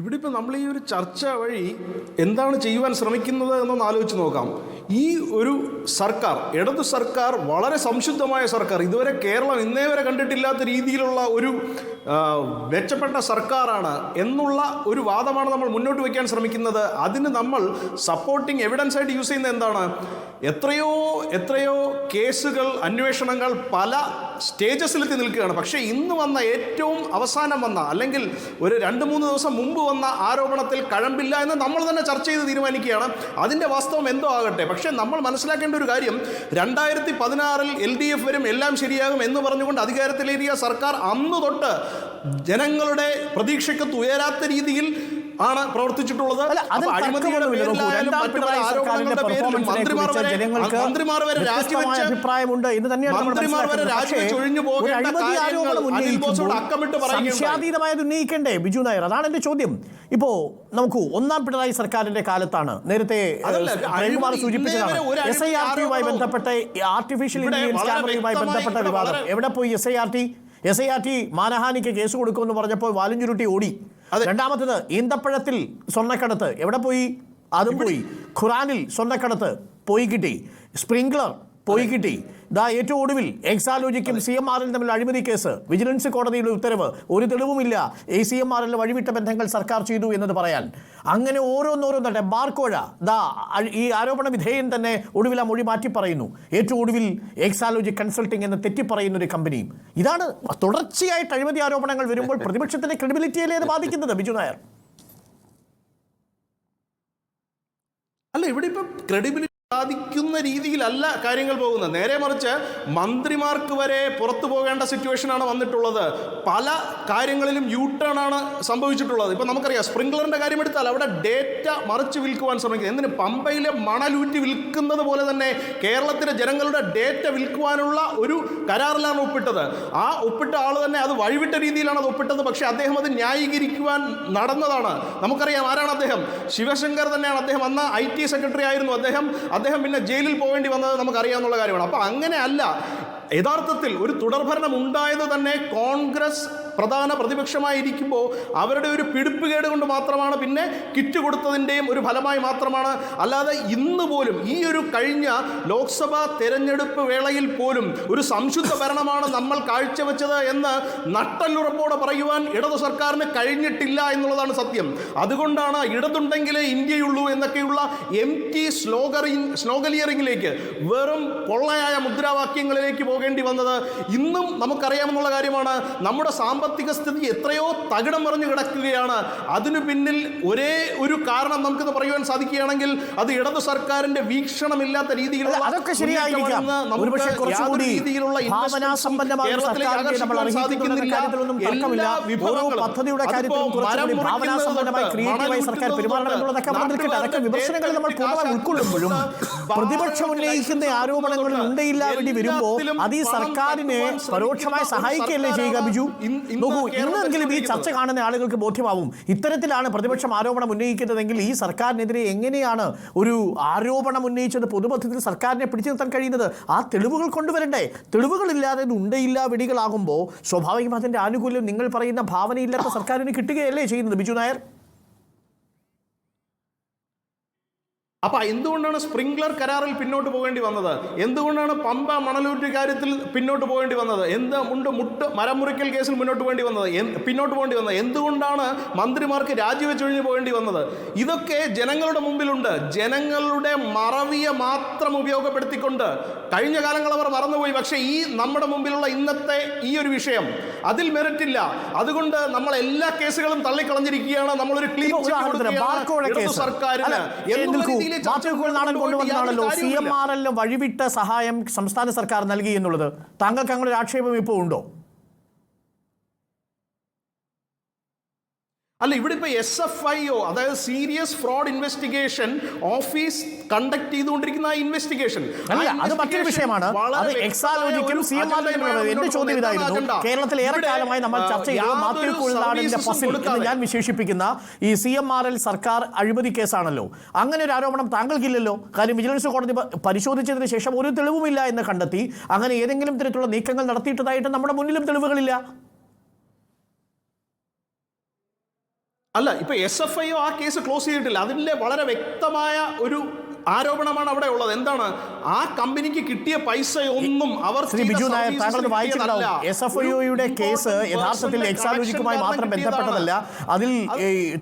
ഇവിടെ ഇപ്പം നമ്മൾ ഈ ഒരു ചർച്ച വഴി എന്താണ് ചെയ്യുവാൻ ശ്രമിക്കുന്നത് എന്നൊന്ന് ആലോചിച്ച് നോക്കാം. ഈ ഒരു സർക്കാർ ഇടതു സർക്കാർ വളരെ സംശുദ്ധമായ സർക്കാർ ഇതുവരെ കേരളം ഇന്നേ വരെ കണ്ടിട്ടില്ലാത്ത രീതിയിലുള്ള ഒരു മെച്ചപ്പെട്ട സർക്കാരാണ് എന്നുള്ള ഒരു വാദമാണ് നമ്മൾ മുന്നോട്ട് വയ്ക്കാൻ ശ്രമിക്കുന്നത്. അതിന് നമ്മൾ സപ്പോർട്ടിങ് എവിഡൻസ് ആയിട്ട് യൂസ് ചെയ്യുന്നത് എന്താണ്? എത്രയോ എത്രയോ കേസുകൾ അന്വേഷണങ്ങൾ പല സ്റ്റേജസിലെത്തി നിൽക്കുകയാണ്. പക്ഷേ ഇന്ന് വന്ന ഏറ്റവും അവസാനം വന്ന അല്ലെങ്കിൽ ഒരു രണ്ട് മൂന്ന് ദിവസം മുമ്പ് വന്ന ആരോപണത്തിൽ കഴമ്പില്ല എന്ന് നമ്മൾ തന്നെ ചർച്ച ചെയ്ത് തീരുമാനിക്കുകയാണ്. അതിന്റെ വാസ്തവം എന്തോ ആകട്ടെ. പക്ഷേ നമ്മൾ മനസ്സിലാക്കേണ്ട ഒരു കാര്യം രണ്ടായിരത്തി പതിനാറിൽ എൽ ഡി എഫ് വരും എല്ലാം ശരിയാകും എന്ന് പറഞ്ഞുകൊണ്ട് അധികാരത്തിലേറിയ സർക്കാർ അന്ന് തൊട്ട് ജനങ്ങളുടെ പ്രതീക്ഷയ്ക്കത്ത് ഉയരാത്ത രീതിയിൽ ആണ് പ്രവർത്തിച്ചിട്ടുള്ളത്. മന്ത്രിമാർ വരെ രാജിവെച്ച് അഭിപ്രായമുണ്ട്. എന്ന് തന്നെയാണ് ഉന്നയിക്കണ്ടേ ബിജു നായർ? അതാണ് എന്റെ ചോദ്യം. ഇപ്പോ നമുക്ക് ഒന്നാം പിണറായി സർക്കാരിന്റെ കാലത്താണ് നേരത്തെ സൂചിപ്പിച്ചതാണ്. എസ് ഐ ആർ ടിയുമായി ബന്ധപ്പെട്ട ആർട്ടിഫിഷ്യൽ ഇന്റലിജൻസ് ക്യാമറയുമായി ബന്ധപ്പെട്ട വിവാദം. എവിടെ പോയി S I R T S I R T മാനഹാനിക്ക് case കൊടുക്കുമെന്ന് പറഞ്ഞപ്പോൾ വാലഞ്ചുരുട്ടി ഓടി. രണ്ടാമത്തത് ഈന്തപ്പഴത്തിൽ സ്വർണക്കടത്ത്. എവിടെ പോയി? അതും പോയി. ഖുറാനിൽ സ്വർണക്കടത്ത് പോയി കിട്ടി. സ്പ്രിംഗ്ലർ പോയി കിട്ടി. ദാ ഏറ്റവും ഒടുവിൽ എക്സാലോജിക്കും സി എം ആറിൽ തമ്മിൽ അഴിമതി കേസ്. വിജിലൻസ് കോടതിയുടെ ഉത്തരവ്. ഒരു തെളിവുമില്ല. എ സി എം ആറിൽ വഴിവിട്ട ബന്ധങ്ങൾ സർക്കാർ ചെയ്തു എന്നത് പറയാൻ. അങ്ങനെ ഓരോന്നോരോന്നട്ടെ. ബാർക്കോഴ. ദാ ഈ ആരോപണ വിധേയൻ തന്നെ ഒടുവിൽ ആ മൊഴി മാറ്റി പറയുന്നു. ഏറ്റവും ഒടുവിൽ എക്സാലോജി കൺസൾട്ടിംഗ് എന്ന് തെറ്റിപ്പറയുന്ന ഒരു കമ്പനിയും. ഇതാണ് തുടർച്ചയായിട്ട് അഴിമതി ആരോപണങ്ങൾ വരുമ്പോൾ പ്രതിപക്ഷത്തിന്റെ ക്രെഡിബിലിറ്റിയല്ലേ അത് ബാധിക്കുന്നത് ബിജു നായർ? അല്ല ഇവിടെ ഇപ്പം ക്രെഡിബിലിറ്റി ബാധിക്കുന്ന രീതിയിലല്ല കാര്യങ്ങൾ പോകുന്നത്. നേരെ മറിച്ച് മന്ത്രിമാർക്ക് വരെ പുറത്തു പോകേണ്ട സിറ്റുവേഷനാണ് വന്നിട്ടുള്ളത്. പല കാര്യങ്ങളിലും യൂ ടേൺ ആണ് സംഭവിച്ചിട്ടുള്ളത്. ഇപ്പം നമുക്കറിയാം സ്പ്രിംഗ്ലറിന്റെ കാര്യം എടുത്താൽ അവിടെ ഡേറ്റ മറിച്ച് വിൽക്കുവാൻ ശ്രമിക്കുന്നത് എന്തിന്? പമ്പയിലെ മണലൂറ്റി വിൽക്കുന്നത് പോലെ തന്നെ കേരളത്തിലെ ജനങ്ങളുടെ ഡേറ്റ വിൽക്കുവാനുള്ള ഒരു കരാറിലാണ് ഒപ്പിട്ടത്. ആ ഒപ്പിട്ട ആൾ തന്നെ അത് വഴിവിട്ട രീതിയിലാണ് അത് ഒപ്പിട്ടത്. പക്ഷേ അദ്ദേഹം അത് ന്യായീകരിക്കുവാൻ നടന്നതാണ്. നമുക്കറിയാം ആരാണ് അദ്ദേഹം? ശിവശങ്കർ തന്നെയാണ് അദ്ദേഹം. അന്ന് ഐ ടി സെക്രട്ടറി ആയിരുന്നു അദ്ദേഹം. അദ്ദേഹം പിന്നെ ജയിലിൽ പോകേണ്ടി വന്നത് നമുക്കറിയാവുന്ന കാര്യമാണ്. അപ്പോൾ അങ്ങനെ അല്ല. യഥാർത്ഥത്തിൽ ഒരു തുടർഭരണം ഉണ്ടായത് തന്നെ കോൺഗ്രസ് പ്രധാന പ്രതിപക്ഷമായിരിക്കുമ്പോൾ അവരുടെ ഒരു പിടിപ്പുകേട് കൊണ്ട് മാത്രമാണ് പിന്നെ കിറ്റ് കൊടുത്തതിന്റെയും ഒരു ഫലമായി മാത്രമാണ്. അല്ലാതെ ഇന്ന് പോലും ഈ ഒരു കഴിഞ്ഞ ലോക്സഭാ തെരഞ്ഞെടുപ്പ് വേളയിൽ പോലും ഒരു സംശുദ്ധ ഭരണമാണ് നമ്മൾ കാഴ്ചവെച്ചത് എന്ന് നട്ടല്ലുറപ്പോടെ പറയുവാൻ ഇടതു സർക്കാരിന് കഴിഞ്ഞിട്ടില്ല എന്നുള്ളതാണ് സത്യം. അതുകൊണ്ടാണ് ഇടതുണ്ടെങ്കിലേ ഇന്ത്യയുള്ളൂ എന്നൊക്കെയുള്ള എം ടി സ്ലോഗറി സ്ലോഗലിയറിംഗിലേക്ക് വെറും പൊള്ളയായ മുദ്രാവാക്യങ്ങളിലേക്ക് പോകേണ്ടി വന്നത് ഇന്നും നമുക്കറിയാമെന്നുള്ള കാര്യമാണ്. നമ്മുടെ സാമ്പത്തിക സ്ഥിതി എത്രയോ തകിടം മറിഞ്ഞു കിടക്കുകയാണ്. അതിനു പിന്നിൽ ഒരേ ഒരു കാരണം നമുക്കിത് പറയുവാൻ സാധിക്കുകയാണെങ്കിൽ അത് ഇടതു സർക്കാരിന്റെ വീക്ഷണമില്ലാത്ത രീതിയിലുള്ള അതൊക്കെ ശരിയായിരിക്കാം. രീതിയിലുള്ള പദ്ധതിയുടെ വിമർശനങ്ങൾ നമ്മൾ പൂർണമായി ഉൾക്കൊള്ളുമ്പോഴും പ്രതിപക്ഷം ഉന്നയിക്കുന്ന ആരോപണങ്ങളിൽ ഉണ്ടയില്ല വേണ്ടി വരുമ്പോൾ അത് ഈ സർക്കാരിനെ പരോക്ഷമായി സഹായിക്കുകയല്ലേ ചെയ്യുക ബിജു? നോക്കൂ ഇന്നെങ്കിലും ഈ ചർച്ച കാണുന്ന ആളുകൾക്ക് ബോധ്യമാവും. ഇത്തരത്തിലാണ് പ്രതിപക്ഷം ആരോപണം ഉന്നയിക്കുന്നതെങ്കിൽ ഈ സർക്കാരിനെതിരെ എങ്ങനെയാണ് ഒരു ആരോപണം ഉന്നയിച്ചത്? പൊതുബദ്ധത്തിൽ സർക്കാരിനെ പിടിച്ചു നിർത്താൻ കഴിയുന്നത്? ആ തെളിവുകൾ കൊണ്ടുവരണ്ടേ? തെളിവുകളില്ലാതെ ഉണ്ടയില്ല വെടികളാകുമ്പോൾ സ്വാഭാവികം അതിന്റെ ആനുകൂല്യം നിങ്ങൾ പറയുന്ന ഭാവനയില്ലാത്ത സർക്കാരിന് കിട്ടുകയല്ലേ ചെയ്യുന്നത് ബിജു നായർ? അപ്പൊ എന്തുകൊണ്ടാണ് സ്പ്രിംഗ്ലർ കരാറിൽ പിന്നോട്ട് പോകേണ്ടി വന്നത്? എന്തുകൊണ്ടാണ് പമ്പ മണലൂറ്റ് കാര്യത്തിൽ പിന്നോട്ട് പോകേണ്ടി വന്നത്? എന്ത് മുണ്ട് മുട്ട് മരം മുറിക്കൽ കേസിൽ മുന്നോട്ട് പോകേണ്ടി വന്നത്? പിന്നോട്ട് പോകേണ്ടി വന്നത്? എന്തുകൊണ്ടാണ് മന്ത്രിമാർക്ക് രാജിവെച്ചൊഴിഞ്ഞു പോകേണ്ടി വന്നത്? ഇതൊക്കെ ജനങ്ങളുടെ മുമ്പിലുണ്ട്. ജനങ്ങളുടെ മറവിയെ മാത്രം ഉപയോഗപ്പെടുത്തിക്കൊണ്ട് കഴിഞ്ഞ കാലങ്ങൾ അവർ മറന്നുപോയി. പക്ഷേ ഈ നമ്മുടെ മുമ്പിലുള്ള ഇന്നത്തെ ഈ ഒരു വിഷയം അതിൽ മെറിറ്റില്ല. അതുകൊണ്ട് നമ്മൾ എല്ലാ കേസുകളും തള്ളിക്കളഞ്ഞിരിക്കുകയാണ്. നമ്മളൊരു ക്ലീൻ സർക്കാരിന് എന്നുള്ള നാടൻ കൊണ്ടുവന്നതാണല്ലോ. സി എം ആർ എല്ലിന് വഴിവിട്ട സഹായം സംസ്ഥാന സർക്കാർ നൽകി എന്നുള്ളത് താങ്കൾക്ക് അങ്ങനെ ഒരു ആക്ഷേപം ഇപ്പോൾ ഉണ്ടോ? അല്ല ഇവിടെ ഇപ്പോൾ എസ് എഫ് ഐ ഒ അതായത് serious fraud investigation office conduct ചെയ്തുകൊണ്ടിരിക്കുന്ന ഇൻവെസ്റ്റിഗേഷൻ അല്ല അത് മറ്റൊരു വിഷയമാണ്. അത് എക്സാലോജിക്കും എന്റെ ചോദ്യം ഇതായിരുന്നു? കേരളത്തിൽ ഏറെക്കാലമായി നമ്മൾ ചർച്ച ചെയ്ത മാത്യു ഫസിൽ ഞാൻ വിശേഷിപ്പിക്കുന്ന ഈ സി എം ആർ എൽ സർക്കാർ അഴിമതി കേസാണല്ലോ. അങ്ങനെ ഒരു ആരോപണം താങ്കൾക്കില്ലല്ലോ? കാര്യം വിജിലൻസ് കോടതി പരിശോധിച്ചതിന് ശേഷം ഒരു തെളിവുമില്ല എന്ന് കണ്ടെത്തി. അങ്ങനെ ഏതെങ്കിലും തരത്തിലുള്ള നീക്കങ്ങൾ നടത്തിയിട്ടതായിട്ട് നമ്മുടെ മുന്നിലും തെളിവുകളില്ല. അല്ല ഇപ്പൊ എസ് എഫ് ഐ ആ കേസ് ക്ലോസ് ചെയ്തിട്ടില്ല. അതിലെ വളരെ വ്യക്തമായ ഒരു ആരോപണമാണ് അവിടെ ഉള്ളത്. എന്താണ്? ആ കമ്പനിക്ക് കിട്ടിയ പൈസ ഒന്നും അവർ ശ്രീ ബിജു നായർ താങ്കൾ വായിച്ചിട്ടുണ്ടാവും. എസ് എഫ് ഐയുടെ കേസ് യഥാർത്ഥത്തിൽ എക്സാലോജിക്കുമായി മാത്രം ബന്ധപ്പെട്ടതല്ല. അതിൽ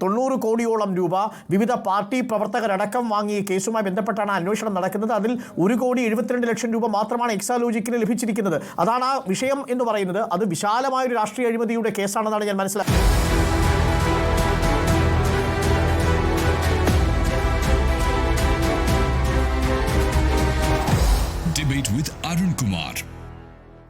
തൊണ്ണൂറ് കോടിയോളം രൂപ വിവിധ പാർട്ടി പ്രവർത്തകരടക്കം വാങ്ങിയ കേസുമായി ബന്ധപ്പെട്ടാണ് അന്വേഷണം നടക്കുന്നത്. അതിൽ ഒരു കോടി എഴുപത്തിരണ്ട് ലക്ഷം രൂപ മാത്രമാണ് എക്സാലോജിക്കിന് ലഭിച്ചിരിക്കുന്നത്. അതാണ് ആ വിഷയം എന്ന് പറയുന്നത്. അത് വിശാലമായ ഒരു രാഷ്ട്രീയ അഴിമതിയുടെ കേസാണെന്നാണ് ഞാൻ മനസ്സിലാക്കുന്നത്. Date with Arun Kumar.